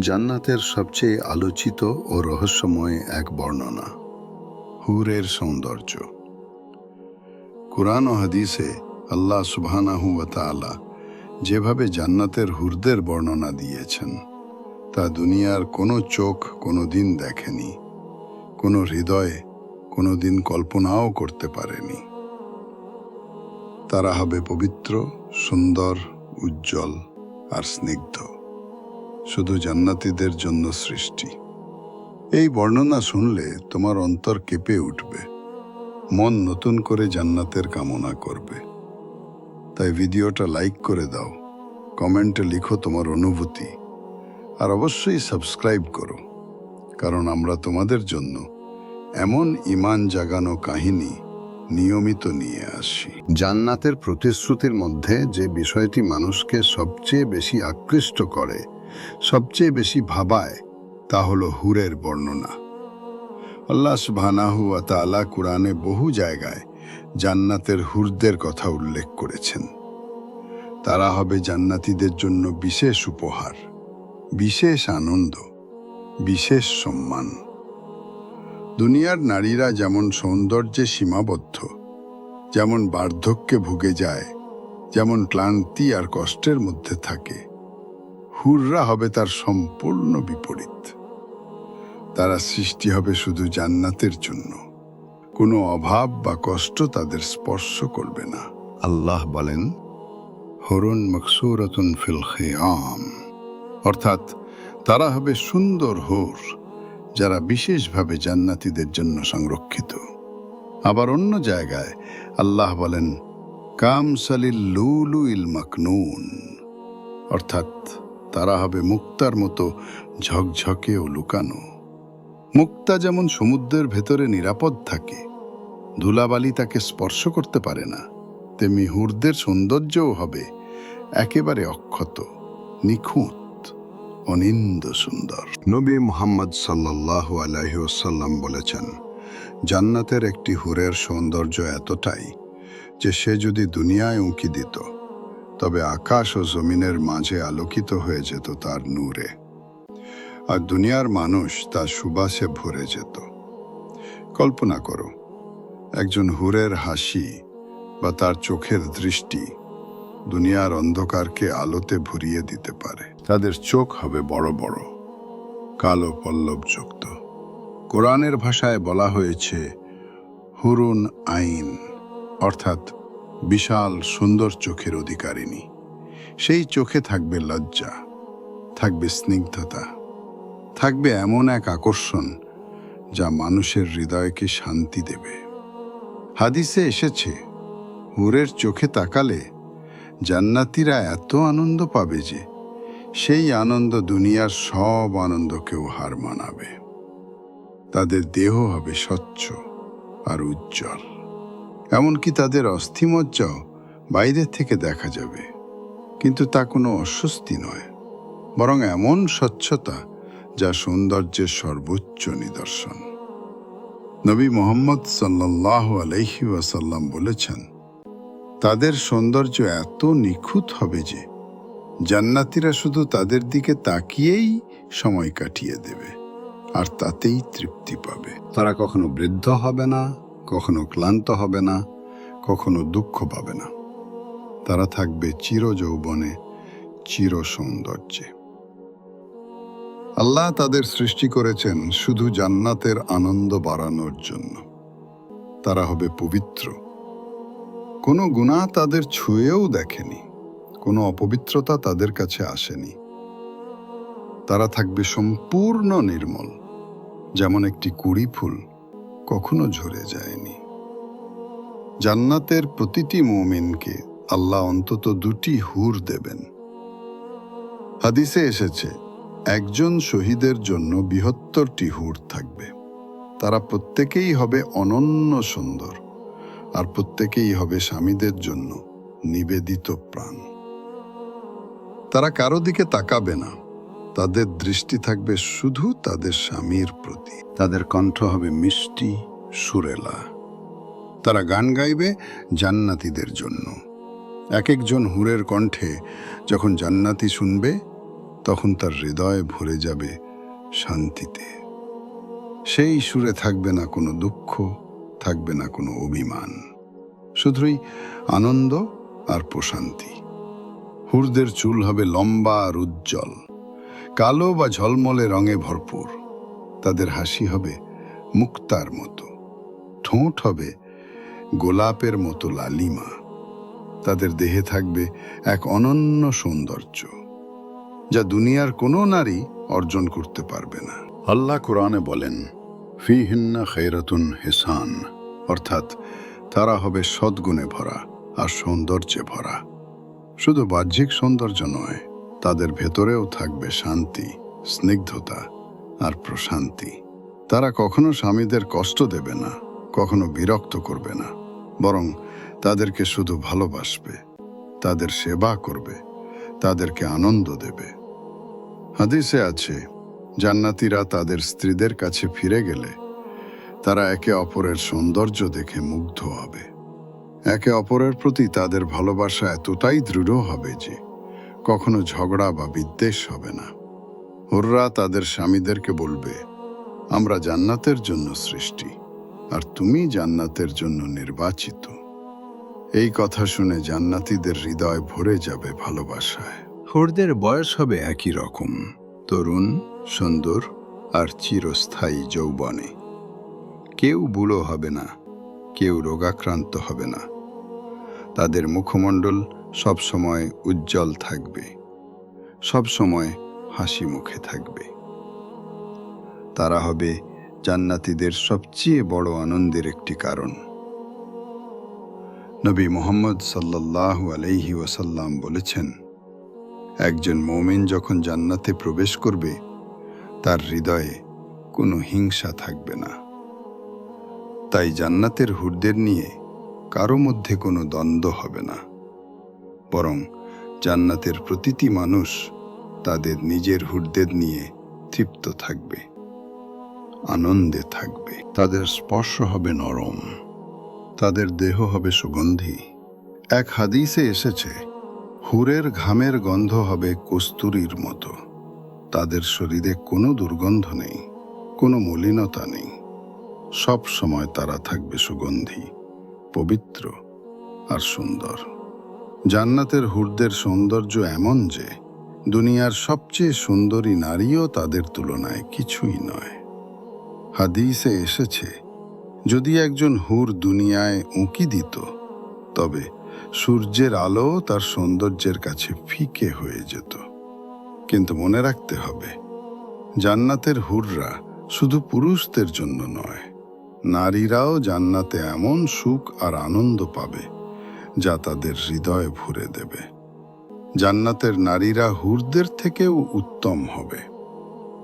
জান্নাতের সবচেয়ে আলোচিত ও রহস্যময় এক বর্ণনা, হুরের সৌন্দর্য। কুরআন হাদিসে আল্লাহ সুবহানাহু তাআলা যেভাবে জান্নাতের হুরদের বর্ণনা দিয়েছেন, তা দুনিয়ার কোনো চোখ কোনো দিন দেখেনি, কোনো হৃদয়ে কোনো দিন কল্পনাও করতে পারেনি। তারা হবে পবিত্র, সুন্দর, উজ্জ্বল আর স্নিগ্ধ। শুধু জান্নাতীদের জন্য সৃষ্টি। এই বর্ণনা শুনলে তোমার অন্তর কেঁপে উঠবে। মন নতুন করে জান্নাতের কামনা করবে। তাই ভিডিওটা লাইক করে দাও, কমেন্টে লিখো তোমার অনুভূতি, আর অবশ্যই সাবস্ক্রাইব করো। কারণ আমরা তোমাদের জন্য এমন ইমান জাগানো কাহিনী নিয়মিত নিয়ে আসি। জান্নাতের প্রতিশ্রুতির মধ্যে যে বিষয়টি মানুষকে সবচেয়ে বেশি আকৃষ্ট করে, সবচেয়ে বেশি ভাবায়, তা হলো হুরের বর্ণনা। আল্লাহ সুবহানাহু ওয়া তাআলা কুরআনে বহু জায়গায় জান্নাতের হুরদের কথা উল্লেখ করেছেন। তারা হবে জান্নাতীদের জন্য বিশেষ উপহার, বিশেষ আনন্দ, বিশেষ সম্মান। দুনিয়ার নারীরা যেমন সৌন্দর্যে সীমাবদ্ধ, যেমন বার্ধক্যে ভুগে যায়, যেমন ক্লান্তি আর কষ্টের মধ্যে থাকে, হুররা হবে তার সম্পূর্ণ বিপরীত। তারা সৃষ্টি হবে শুধু জান্নাতের জন্য। কোনো অভাব বা কষ্ট তাদের স্পর্শ করবে না। আল্লাহ বলেন, হরুন মকসুরতুন ফিল অর্থাৎ তারা হবে সুন্দর হুর। যারা বিশেষভাবে জান্নাতিদের জন্য সংরক্ষিত। আবার অন্য জায়গায় আল্লাহ বলেন কাম সালিল লুলু ইল মাকনুন। অর্থাৎ তারা হবে মুক্তার মতো ঝকঝকে ও লুকানো। মুক্তা যেমন সমুদ্রের ভেতরে নিরাপদ থাকে, ধুলাবালি তাকে স্পর্শ করতে পারে না, তেমনি হুরদের সৌন্দর্যও হবে একেবারে অক্ষত, নিখুঁত। অনিন্দ সুন্দর। নবী মুহাম্মদ সাল্লাহ আলাইসাল্লাম বলেছেন, জান্নাতের একটি হুরের সৌন্দর্য এতটাই যে সে যদি দুনিয়ায় উঁকি দিত, তবে আকাশ ও জমিনের মাঝে আলোকিত হয়ে যেত তার নূরে। আর দুনিয়ার মানুষ তার সুবাসে ভরে যেত। কল্পনা করো, একজন হুরের হাসি বা তার চোখের দৃষ্টি দুনিয়ার অন্ধকারকে আলোতে ভরিয়ে দিতে পারে। তাদের চোখ হবে বড় বড়, কালো পল্লবযুক্ত কোরআনের ভাষায় বলা হয়েছে, হুরুন আইন অর্থাৎ বিশাল সুন্দর চোখের অধিকারিণী। সেই চোখে থাকবে লজ্জা, থাকবে স্নিগ্ধতা, থাকবে এমন এক আকর্ষণ যা মানুষের হৃদয়কে শান্তি দেবে। হাদিসে এসেছে, হুরের চোখে তাকালে জান্নাতিরা এত আনন্দ পাবে যে সেই আনন্দ দুনিয়ার সব আনন্দকেও হার মানাবে। তাদের দেহ হবে স্বচ্ছ আর উজ্জ্বল। এমনকি তাদের অস্থিমজ্জাও বাইরের থেকে দেখা যাবে। কিন্তু তা কোনো অস্বস্তি নয়, বরং এমন স্বচ্ছতা যা সৌন্দর্যের সর্বোচ্চ নিদর্শন। নবী মোহাম্মদ সাল্লাহ আলহি ওয়াসাল্লাম বলেছেন, তাদের সৌন্দর্য এত নিখুঁত হবে যে জান্নাতিরা শুধু তাদের দিকে তাকিয়েই সময় কাটিয়ে দেবে, আর তাতেই তৃপ্তি পাবে। তারা কখনো বৃদ্ধ হবে না, কখনো ক্লান্ত হবে না, কখনো দুঃখ পাবে না। তারা থাকবে চির যৌবনে চির সৌন্দর্যে আল্লাহ তাদের সৃষ্টি করেছেন শুধু জান্নাতের আনন্দ বাড়ানোর জন্য। তারা হবে পবিত্র। কোনো গুণা তাদের ছুঁয়েও দেখেনি। কোনো অপবিত্রতা তাদের কাছে আসেনি। তারা থাকবে সম্পূর্ণ নির্মল, যেমন একটি কুড়ি ফুল কখনো ঝরে যায়নি। জান্নাতের প্রতিটি মুমিনকে আল্লাহ অন্তত দুটি হুর দেবেন। হাদিসে এসেছে, একজন শহীদের জন্য বৃহত্তরটি হুর থাকবে। তারা প্রত্যেকেই হবে অনন্য সুন্দর, আর প্রত্যেকেই হবে স্বামীদের জন্য নিবেদিত প্রাণ। তারা কারও দিকে তাকাবে না। তাদের দৃষ্টি থাকবে শুধু তাদের স্বামীর প্রতি। তাদের কণ্ঠ হবে মিষ্টি, সুরেলা। তারা গান গাইবে জান্নাতীদের জন্য। এক একজন হুরের কণ্ঠে যখন জান্নাতি শুনবে, তখন তার হৃদয় ভরে যাবে শান্তিতে। সেই সুরে থাকবে না কোনো দুঃখ, থাকবে না কোনো অভিমান। শুধুই আনন্দ আর প্রশান্তি। হুরদের চুল হবে লম্বা আর উজ্জ্বল। কালো বা ঝলমলে রঙে ভরপুর। তাদের হাসি হবে মুক্তার মতো। ঠোঁট হবে গোলাপের মতো লালিমা। তাদের দেহে থাকবে এক অনন্য সৌন্দর্য, যা দুনিয়ার কোনো নারী অর্জন করতে পারবে না। আল্লাহ কোরআনে বলেন ফি হিন্না খেরাতুন হেসান। অর্থাৎ তারা হবে সদ্গুণে ভরা আর সৌন্দর্যে ভরা। শুধু বাহ্যিক সৌন্দর্য নয়, তাদের ভেতরেও থাকবে শান্তি, স্নিগ্ধতা আর প্রশান্তি। তারা কখনো স্বামীদের কষ্ট দেবে না, কখনো বিরক্ত করবে না, বরং তাদেরকে শুধু ভালোবাসবে, তাদের সেবা করবে, তাদেরকে আনন্দ দেবে। হাদিসে আছে, জান্নাতিরা তাদের স্ত্রীদের কাছে ফিরে গেলে তারা একে অপরের সৌন্দর্য দেখে মুগ্ধ হবে। একে অপরের প্রতি তাদের ভালোবাসা এতটাই দৃঢ় হবে যে কখনো ঝগড়া বা বিদ্বেষ হবে না। হুররা তাদের স্বামীদেরকে বলবে, আমরা জান্নাতের জন্য সৃষ্টি, আর তুমি জান্নাতের জন্য নির্বাচিত। এই কথা শুনে জান্নাতীদের হৃদয় ভরে যাবে ভালোবাসায়। হুরদের বয়স হবে একই রকম, তরুণ, সুন্দর, আর চিরস্থায়ী যৌবনে। কেউ বুড়ো হবে না, কেউ রোগাক্রান্ত হবে না। তাদের মুখমণ্ডল সবসময় উজ্জ্বল থাকবে, সবসময় হাসি মুখে থাকবে। তারা হবে জান্নাতীদের সবচেয়ে বড় আনন্দের একটি কারণ। নবী মোহাম্মদ সাল্লাল্লাহু আলাইহি ওয়াসাল্লাম বলেছেন, একজন মৌমিন যখন জান্নাতে প্রবেশ করবে, তার হৃদয়ে কোনো হিংসা থাকবে না। তাই জান্নাতের হুরদের নিয়ে কারও মধ্যে কোনো দ্বন্দ্ব হবে না। বরং জান্নাতের প্রতিটি মানুষ তাদের নিজের হুরদের নিয়ে তৃপ্ত থাকবে, আনন্দে থাকবে। তাদের স্পর্শ হবে নরম, তাদের দেহ হবে সুগন্ধি। এক হাদিসে এসেছে, হুরের ঘামের গন্ধ হবে কস্তুরীর মতো। তাদের শরীরে কোনো দুর্গন্ধ নেই, কোনো মলিনতা নেই। সব সময় তারা থাকবে সুগন্ধি। পবিত্র আর সুন্দর। জান্নাতের হুরদের সৌন্দর্য এমন যে, দুনিয়ার সবচেয়ে সুন্দরী নারীও তাদের তুলনায় কিছুই নয়। হাদিসে এসেছে, যদি একজন হুর দুনিয়ায় উঁকি দিত, তবে সূর্যের আলো তার সৌন্দর্যের কাছে ফিকে হয়ে যেত। কিন্তু মনে রাখতে হবে, জান্নাতের হুররা শুধু পুরুষদের জন্য নয় নারীরাও জান্নাতে এমন সুখ আর আনন্দ পাবে, যা তাদের হৃদয়ে ভরে দেবে। জান্নাতের নারীরা হুরদের থেকেও উত্তম হবে।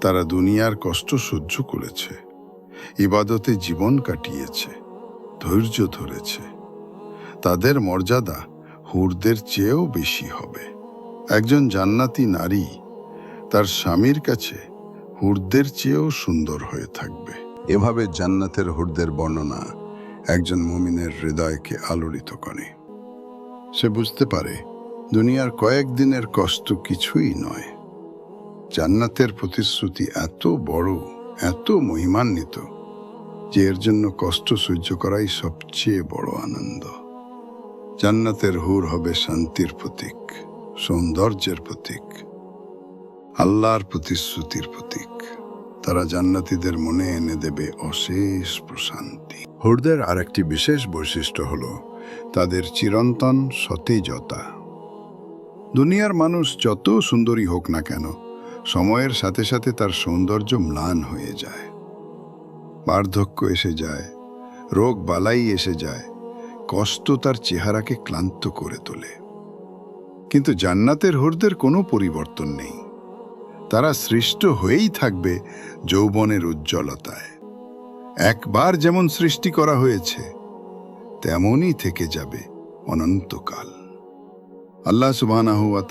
তারা দুনিয়ার কষ্ট সহ্য করেছে, ইবাদতে জীবন কাটিয়েছে, ধৈর্য ধরেছে। তাদের মর্যাদা হুরদের চেয়েও বেশি হবে। একজন জান্নাতি নারী তার স্বামীর কাছে হুরদের চেয়েও সুন্দর হয়ে থাকবে। এভাবে জান্নাতের হুরদের বর্ণনা একজন মুমিনের হৃদয়কে আলোড়িত করে। সে বুঝতে পারে, দুনিয়ার কয়েকদিনের কষ্ট কিছুই নয়। জান্নাতের প্রতিশ্রুতি এত বড়, এত মহিমান্বিত, যে এর জন্য কষ্ট সহ্য করাই সবচেয়ে বড় আনন্দ। জান্নাতের হুর হবে শান্তির প্রতীক, সৌন্দর্যের প্রতীক, আল্লাহর প্রতিশ্রুতির প্রতীক। তারা জান্নাতীদের মনে এনে দেবে অশেষ প্রশান্তি। হুরদের আরেকটি বিশেষ বৈশিষ্ট্য হল তাদের চিরন্তন সতেজতা। দুনিয়ার মানুষ যত সুন্দরী হোক না কেন, সময়ের সাথে সাথে তার সৌন্দর্য ম্লান হয়ে যায়। বার্ধক্য এসে যায়, রোগ বালাই এসে যায়, কষ্ট তার চেহারাকে ক্লান্ত করে তোলে। কিন্তু জান্নাতের হুরদের কোনো পরিবর্তন নেই। তারা সৃষ্ট হয়েই থাকবে যৌবনের উজ্জ্বলতায়। একবার যেমন সৃষ্টি করা হয়েছে, তেমনই থেকে যাবে অনন্তকাল। আল্লাহ ওয়া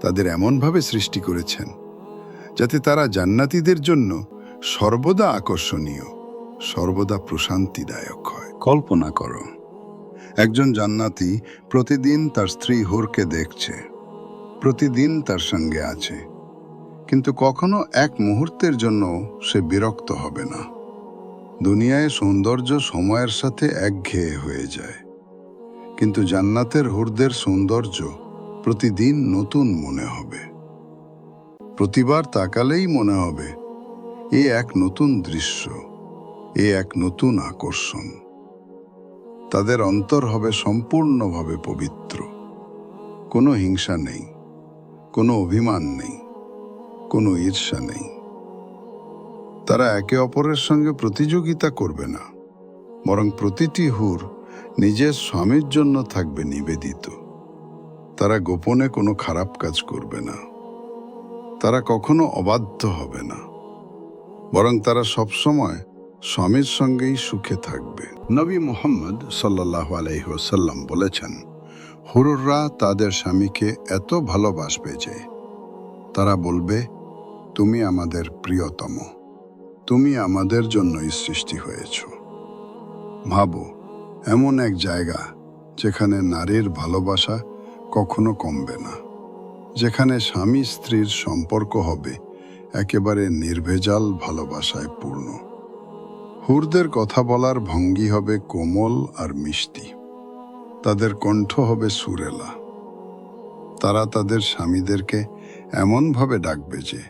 তাদের এমনভাবে সৃষ্টি করেছেন, যাতে তারা জান্নাতীদের জন্য সর্বদা আকর্ষণীয়, সর্বদা প্রশান্তিদায়ক হয়। কল্পনা করো, একজন জান্নাতি প্রতিদিন তার স্ত্রী হোরকে দেখছে, প্রতিদিন তার সঙ্গে আছে কিন্তু কখনো এক মুহূর্তের জন্য সে বিরক্ত হবে না। দুনিয়ায় সৌন্দর্য সময়ের সাথে একঘেয়ে হয়ে যায়। কিন্তু জান্নাতের হুরদের সৌন্দর্য প্রতিদিন নতুন মনে হবে। প্রতিবার তাকালেই মনে হবে, এ এক নতুন দৃশ্য, এ এক নতুন আকর্ষণ। তাদের অন্তর হবে সম্পূর্ণভাবে পবিত্র। কোনো হিংসা নেই, কোনো অভিমান নেই। কোনো ঈর্ষা নেই। তারা একে অপরের সঙ্গে প্রতিযোগিতা করবে না, বরং প্রতিটি হুর নিজের স্বামীর জন্য থাকবে নিবেদিত। তারা গোপনে কোনো খারাপ কাজ করবে না। তারা কখনো অবাধ্য হবে না, বরং তারা সবসময় স্বামীর সঙ্গেই সুখে থাকবে। নবী মোহাম্মদ সাল্লাহ আলহিহাসাল্লাম বলেছেন, হুরুররা তাদের স্বামীকে এত ভালোবাসবে যে তারা বলবে তুমি আমাদের প্রিয়তম। তুমি আমাদের জন্যই সৃষ্টি হয়েছ। ভাবো, এমন এক জায়গা যেখানে নারীর ভালোবাসা কখনো কমবে না, যেখানে স্বামী স্ত্রীর সম্পর্ক হবে একেবারে নির্ভেজাল ভালোবাসায় পূর্ণ। হুরদের কথা বলার ভঙ্গি হবে কোমল আর মিষ্টি। তাদের কণ্ঠ হবে সুরেলা। তারা তাদের স্বামীদেরকে এমনভাবে ডাকবে যে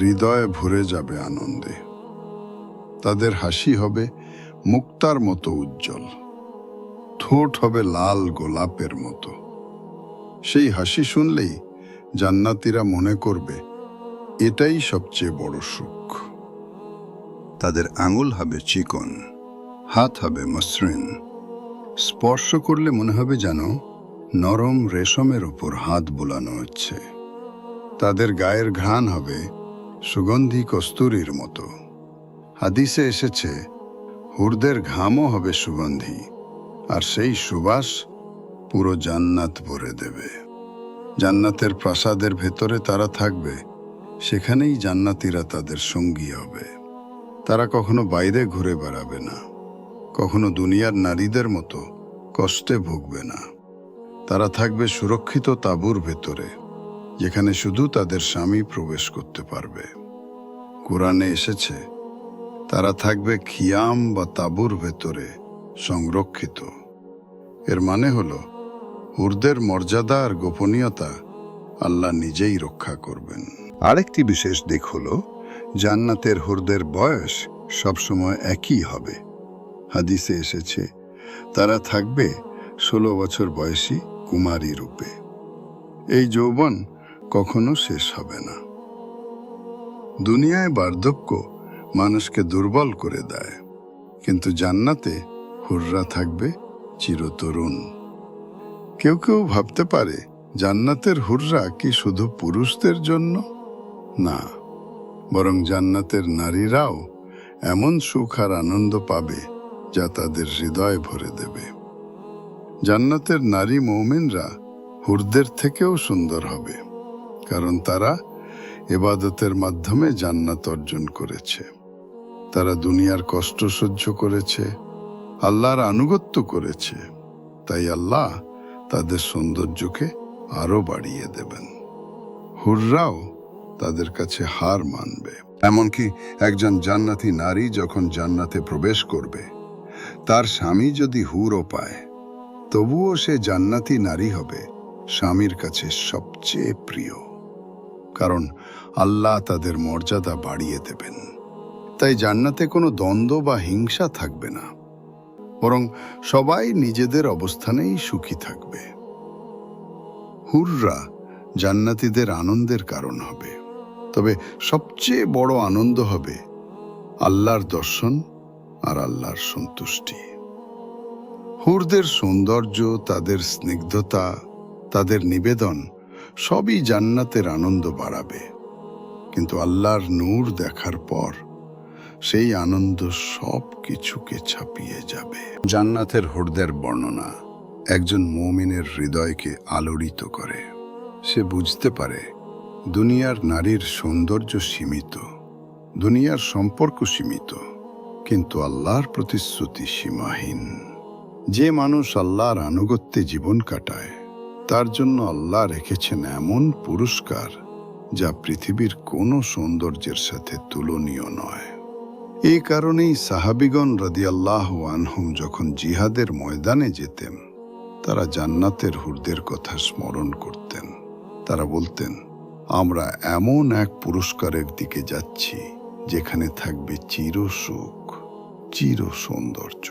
হৃদয়ে ভরে যাবে আনন্দে। তাদের হাসি হবে মুক্তার মতো উজ্জ্বল। ঠোঁট হবে লাল গোলাপের মতো। সেই হাসি শুনলেই জান্নাতিরা মনে করবে, এটাই সবচেয়ে বড় সুখ। তাদের আঙুল হবে চিকন, হাত হবে মসৃণ। স্পর্শ করলে মনে হবে যেন নরম রেশমের উপর হাত বোলানো হচ্ছে। তাদের গায়ের ঘ্রাণ হবে সুগন্ধি কস্তুরীর মতো। হাদিসে এসেছে, হুরদের ঘামও হবে সুগন্ধি, আর সেই সুবাস পুরো জান্নাত ভরে দেবে। জান্নাতের প্রাসাদের ভেতরে তারা থাকবে, সেখানেই জান্নাতিরা তাদের সঙ্গী হবে। তারা কখনো বাইরে ঘুরে বেড়াবে না, কখনো দুনিয়ার নারীদের মতো কষ্টে ভুগবে না। তারা থাকবে সুরক্ষিত তাঁবুর ভেতরে যেখানে শুধু তাদের স্বামী প্রবেশ করতে পারবে। কোরআনে এসেছে, তারা থাকবে খিয়াম বা তাঁবুর ভেতরে সংরক্ষিত। এর মানে হল, হুরদের মর্যাদা আর গোপনীয়তা আল্লাহ নিজেই রক্ষা করবেন। আরেকটি বিশেষ দিক হলো, জান্নাতের হুরদের বয়স সবসময় একই হবে। হাদিসে এসেছে, তারা থাকবে ষোলো বছর বয়সী কুমারী রূপে। এই যৌবন কখনো শেষ হবে না। দুনিয়ায় বার্ধক্য মানুষকে দুর্বল করে দেয়, কিন্তু জান্নাতে হুররা থাকবে চিরতরুণ। কেউ কেউ ভাবতে পারে, জান্নাতের হুররা কি শুধু পুরুষদের জন্য? না, বরং জান্নাতের নারীরাও এমন সুখ আর আনন্দ পাবে যা তাদের হৃদয় ভরে দেবে। জান্নাতের নারী মৌমিনরা হুরদের থেকেও সুন্দর হবে। কারণ তারা এবাদতের মাধ্যমে জান্নাত অর্জন করেছে। তারা দুনিয়ার কষ্ট সহ্য করেছে, আল্লাহর আনুগত্য করেছে। তাই আল্লাহ তাদের সৌন্দর্যকে আরও বাড়িয়ে দেবেন। হুররাও তাদের কাছে হার মানবে। এমনকি একজন জান্নাতি নারী যখন জান্নাতে প্রবেশ করবে, তার স্বামী যদি হুরও পায়, তবুও সে জান্নাতি নারী হবে, স্বামীর কাছে সবচেয়ে প্রিয়। কারণ আল্লাহ তাদের মর্যাদা বাড়িয়ে দেবেন। তাই জান্নাতে কোনো দ্বন্দ্ব বা হিংসা থাকবে না। বরং সবাই নিজেদের অবস্থানেই সুখী থাকবে। হুররা জান্নাতীদের আনন্দের কারণ হবে। তবে সবচেয়ে বড় আনন্দ হবে আল্লাহর দর্শন আর আল্লাহর সন্তুষ্টি। হুরদের সৌন্দর্য, তাদের স্নিগ্ধতা, তাদের নিবেদন সবই জান্নাতের আনন্দ বাড়াবে। কিন্তু আল্লাহর নূর দেখার পর সেই আনন্দ সব কিছুকে ছাপিয়ে যাবে। জান্নাতের হুরদের বর্ণনা একজন মৌমিনের হৃদয়কে আলোড়িত করে। সে বুঝতে পারে, দুনিয়ার নারীর সৌন্দর্য সীমিত, দুনিয়ার সম্পর্ক সীমিত, কিন্তু আল্লাহর প্রতিশ্রুতি সীমাহীন। যে মানুষ আল্লাহর আনুগত্যে জীবন কাটায় তার জন্য আল্লাহ রেখেছেন এমন পুরস্কার যা পৃথিবীর কোনো সৌন্দর্যের সাথে তুলনীয় নয়। এই কারণেই সাহাবিগণ রাদিয়াল্লাহু আনহুম যখন জিহাদের ময়দানে যেতেন, তারা জান্নাতের হুরদের কথা স্মরণ করতেন। তারা বলতেন, আমরা এমন এক পুরস্কারের দিকে যাচ্ছি, যেখানে থাকবে চির সুখ চির সৌন্দর্য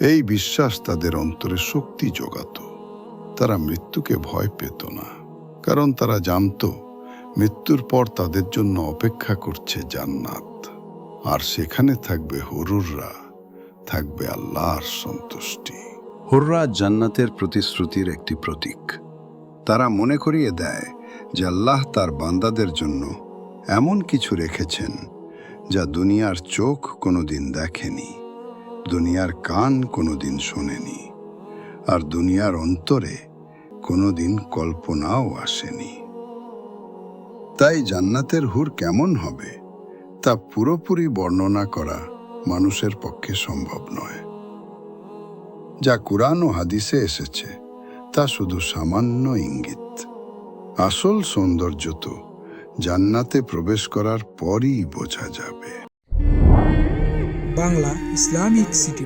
এই বিশ্বাস তাদের অন্তরে শক্তি যোগাত তারা মৃত্যুকে ভয় পেত না, কারণ তারা জানত মৃত্যুর পর তাদের জন্য অপেক্ষা করছে জান্নাত। আর সেখানে থাকবে হরুররা, থাকবে আল্লাহর সন্তুষ্টি। হুররা জান্নাতের প্রতিশ্রুতির একটি প্রতীক। তারা মনে করিয়ে দেয় যে আল্লাহ তার বান্দাদের জন্য এমন কিছু রেখেছেন যা দুনিয়ার চোখ কোনোদিন দেখেনি, দুনিয়ার কান কোনোদিন শোনেনি। আর দুনিয়ার অন্তরে কোনোদিন কল্পনাও আসেনি। তাই জান্নাতের হুর কেমন হবে, তা পুরোপুরি বর্ণনা করা মানুষের পক্ষে সম্ভব নয়। যা কুরআন ও হাদিসে এসেছে, তা শুধু সামান্য ইঙ্গিত। আসল সৌন্দর্য তো জান্নাতে প্রবেশ করার পরই বোঝা যাবে। Bangla Islamic city